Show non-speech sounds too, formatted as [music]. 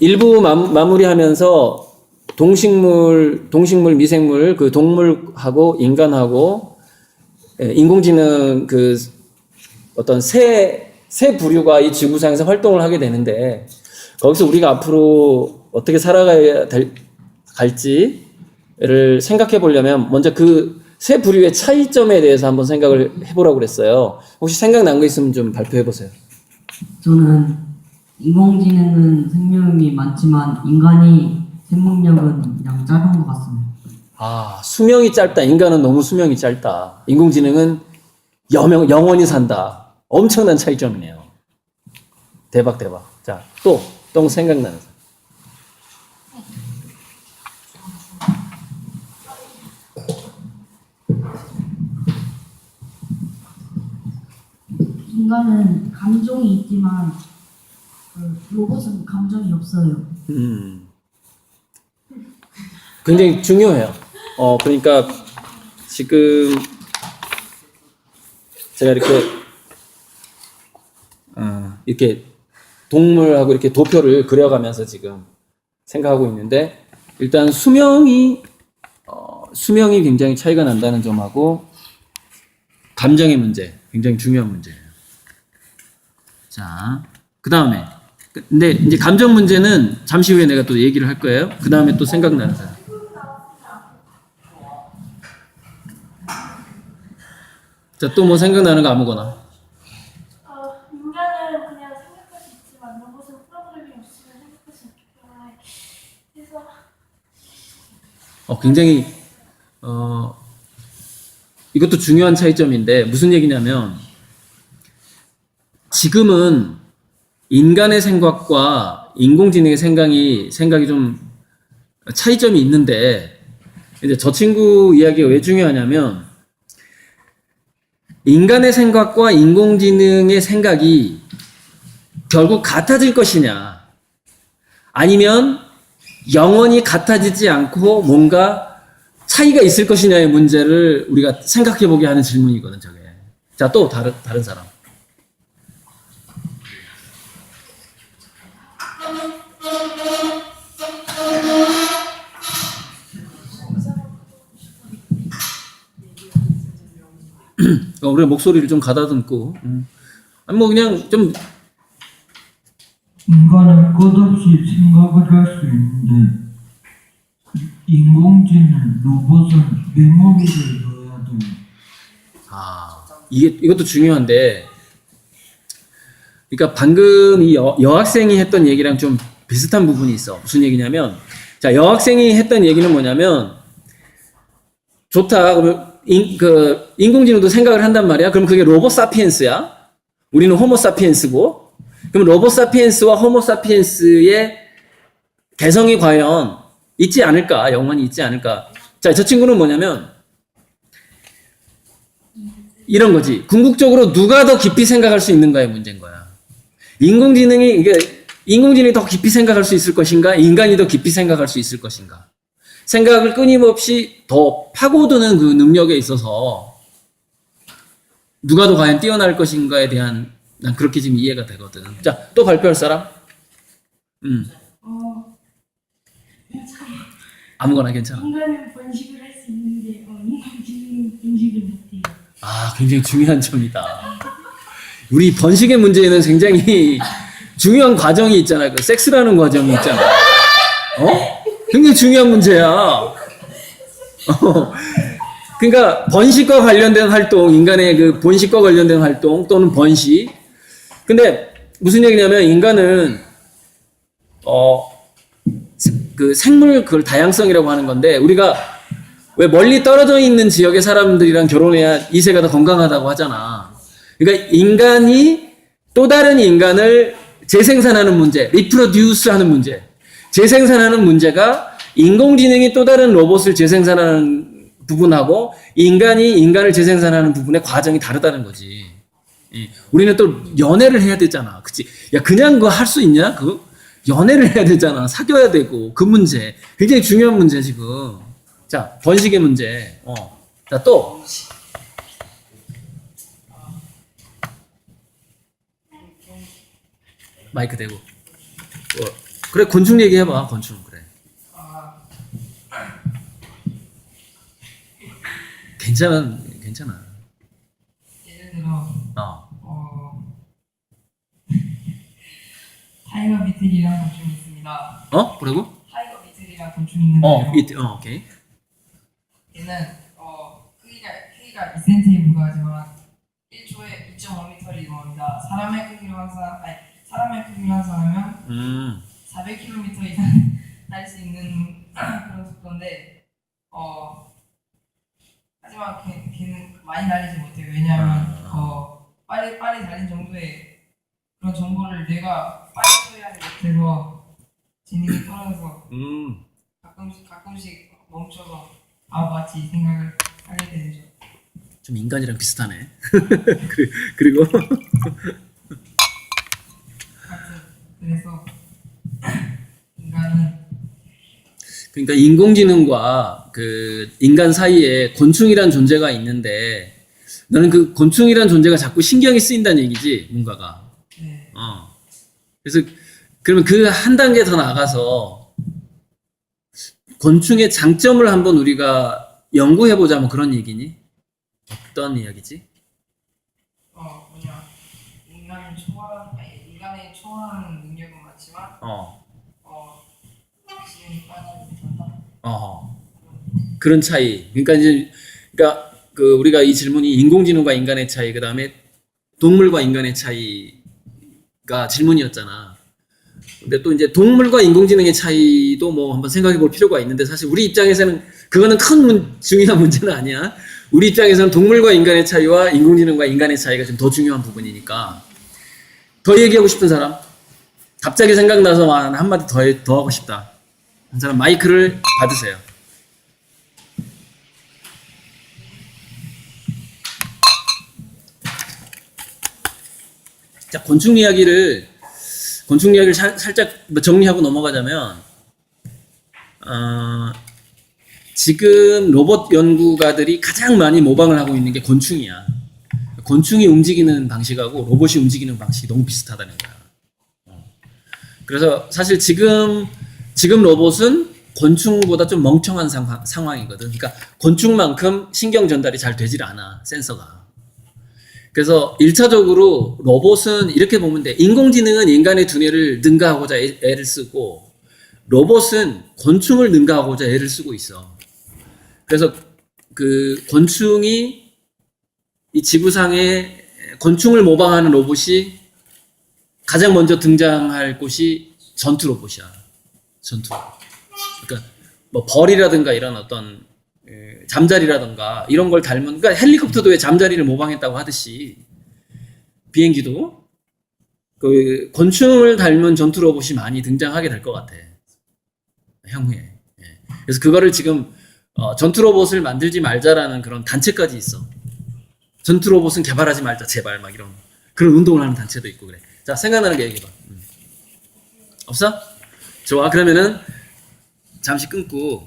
일부 마, 마무리하면서 동식물, 동식물, 미생물, 그 동물하고 인간하고 예, 인공지능 그 어떤 새, 새 부류가 이 지구상에서 활동을 하게 되는데 거기서 우리가 앞으로 어떻게 살아가야 될, 갈지를 생각해 보려면 먼저 그 새 부류의 차이점에 대해서 한번 생각을 해보라고 그랬어요. 혹시 생각난 거 있으면 좀 발표해 보세요. 저는 인공지능은 생명이 많지만 인간이 생명력은 그냥 짧은 것 같습니다. 아, 수명이 짧다. 인간은 너무 수명이 짧다. 인공지능은 여명, 영원히 산다. 엄청난 차이점이네요. 대박, 대박. 자, 또, 또 생각나는 사람. 인간은 감정이 있지만 그 로봇은 감정이 없어요. 음. 굉장히 중요해요. 어, 그러니까 지금 제가 이렇게 어, 이렇게 동물하고 이렇게 도표를 그려가면서 지금 생각하고 있는데 일단 수명이 어, 수명이 굉장히 차이가 난다는 점하고 감정의 문제 굉장히 중요한 문제예요. 자, 그 다음에 근데 이제 감정 문제는 잠시 후에 내가 또 얘기를 할 거예요. 그 다음에 또 생각나는 사람. 자, 또 뭐 생각나는 거 아무거나. 어, 인간은 그냥 생각할 수 있지만 로봇은 프로그래밍 없이는 생각할 수 없기 때문에 그래서 어, 굉장히 어, 이것도 중요한 차이점인데 무슨 얘기냐면 지금은 인간의 생각과 인공지능의 생각이 생각이 좀 차이점이 있는데 이제 저 친구 이야기가 왜 중요하냐면 인간의 생각과 인공지능의 생각이 결국 같아질 것이냐 아니면 영원히 같아지지 않고 뭔가 차이가 있을 것이냐의 문제를 우리가 생각해 보게 하는 질문이거든, 저게. 자, 또 다른, 다른 사람. 어, 우리 목소리를 좀 가다듬고. 음. 아니, 뭐, 그냥 좀, 인간은 끝없이 생각을 할 수 있는데 인공지능 로봇은 메모리를 넣어야 돼요. 아, 이게, 이것도 중요한데, 그러니까 방금 이 여, 여학생이 했던 얘기랑 좀 비슷한 부분이 있어. 무슨 얘기냐면, 자, 여학생이 했던 얘기는 뭐냐면, 좋다. 그러면, 인, 그, 인공지능도 생각을 한단 말이야. 그럼 그게 로봇 사피엔스야. 우리는 호모 사피엔스고, 그럼 로봇 사피엔스와 호모 사피엔스의 개성이 과연 있지 않을까? 영원히 있지 않을까? 자, 저 친구는 뭐냐면, 이런 거지. 궁극적으로 누가 더 깊이 생각할 수 있는가의 문제인 거야. 인공지능이, 이게, 인공지능이 더 깊이 생각할 수 있을 것인가? 인간이 더 깊이 생각할 수 있을 것인가? 생각을 끊임없이 더 파고드는 그 능력에 있어서 누가 더 과연 뛰어날 것인가에 대한 난 그렇게 지금 이해가 되거든. 자, 또 발표할 사람? 음, 어, 아무거나 괜찮아. 인간은 번식을 할 수 있는데 어, 인공지능은 번식을 못해요. 아, 굉장히 중요한 점이다. 우리 번식의 문제에는 굉장히 중요한 과정이 있잖아. 그 섹스라는 과정이 있잖아. 어? 굉장히 중요한 문제야. 어. 그러니까 번식과 관련된 활동, 인간의 그 본식과 관련된 활동 또는 번식. 근데 무슨 얘기냐면 인간은 어, 그 생물 그 다양성이라고 하는 건데 우리가 왜 멀리 떨어져 있는 지역의 사람들이랑 결혼해야 이세가 더 건강하다고 하잖아. 그러니까 인간이 또 다른 인간을 재생산하는 문제, 리프로듀스 하는 문제. 재생산하는 문제가 인공지능이 또 다른 로봇을 재생산하는 부분하고 인간이 인간을 재생산하는 부분의 과정이 다르다는 거지. 예. 우리는 또 연애를 해야 되잖아. 그치? 야, 그냥 그거 할 수 있냐? 그거? 연애를 해야 되잖아. 사귀어야 되고. 그 문제. 굉장히 중요한 문제, 지금. 자, 번식의 문제. 어. 자, 또. 마이크 대고. 어. 그래 곤충 얘기해봐 곤충 그래. 아, 괜찮아 괜찮아. 예를 들어 어. 어, 타이거 비틀이라는 곤충이 있습니다. 어? 뭐라고? 타이거 비틀이라는 곤충이 있는데요. 어, 이, 어 오케이. 얘는 어, 크기가 크기가 2cm에 불과하지만 1초에 2.5m를 이동합니다. 사람의 크기로 환산 아니 사람의 크기로 환산하면 음. 400km 이상 [laughs] 날수 있는 [clears throat] 그런 속도인데 어 하지만 걔, 걔는 많이 달리지 못해요. 왜냐하면 아. 어 빨리 빨리 달린 정도의 그런 정보를 뇌가 빨리 처리하지 못해서 지능이 떨어져서 음. 가끔씩 가끔씩 멈춰서 바보같이 생각을 하게 되죠. 좀 인간이랑 비슷하네. [laughs] 그- 그리고 [laughs] 그래서 인간은 그러니까 인공지능과 그 인간 사이에 곤충이란 존재가 있는데 너는 그 곤충이란 존재가 자꾸 신경이 쓰인다는 얘기지 뭔가가. 네, 어. 그래서 그러면 그 한 단계 더 나가서 곤충의 장점을 한번 우리가 연구해 보자 뭐 그런 얘기니? 어떤 이야기지? 어 뭐냐 인간을 초월한 아니, 인간의 초월하는 능력은 많지만 어. 어 지능이. 어. 그런 차이. 그러니까 이제 그러니까 그 우리가 이 질문이 인공지능과 인간의 차이 그 다음에 동물과 인간의 차이가 질문이었잖아. 근데 또 이제 동물과 인공지능의 차이도 뭐 한번 생각해 볼 필요가 있는데 사실 우리 입장에서는 그거는 큰 문, 중요한 문제는 아니야. 우리 입장에서는 동물과 인간의 차이와 인공지능과 인간의 차이가 좀 더 중요한 부분이니까 더 얘기하고 싶은 사람 갑자기 생각나서 한 한마디 더, 해- 더 하고 싶다. 한 사람 마이크를 받으세요. 자, 곤충 이야기를 곤충 이야기를 살, 살짝 뭐 정리하고 넘어가자면 어, 지금 로봇 연구가들이 가장 많이 모방을 하고 있는 게 곤충이야. 곤충이 움직이는 방식하고 로봇이 움직이는 방식이 너무 비슷하다는 거야. 어. 그래서 사실 지금 지금 로봇은 곤충보다 좀 멍청한 상황, 상황이거든. 그러니까 곤충만큼 신경 전달이 잘 되질 않아 센서가. 그래서 1차적으로 로봇은 이렇게 보면 돼. 인공지능은 인간의 두뇌를 능가하고자 애- 애를 쓰고 로봇은 곤충을 능가하고자 애를 쓰고 있어. 그래서 그 곤충이 이 지구상에 곤충을 모방하는 로봇이 가장 먼저 등장할 곳이 전투 로봇이야. 전투. 그러니까 뭐 벌이라든가 이런 어떤 에, 잠자리라든가 이런 걸 닮은 그러니까 헬리콥터도 왜 잠자리를 모방했다고 하듯이 비행기도 그 곤충을 닮은 전투 로봇이 많이 등장하게 될 것 같아. 향후에. 예. 그래서 그거를 지금 어, 전투 로봇을 만들지 말자라는 그런 단체까지 있어. 전투 로봇은 개발하지 말자 제발 막 이런 그런 운동을 하는 단체도 있고 그래. 자 생각나는 게 얘기해봐. 음. 없어? 좋아. 그러면은 잠시 끊고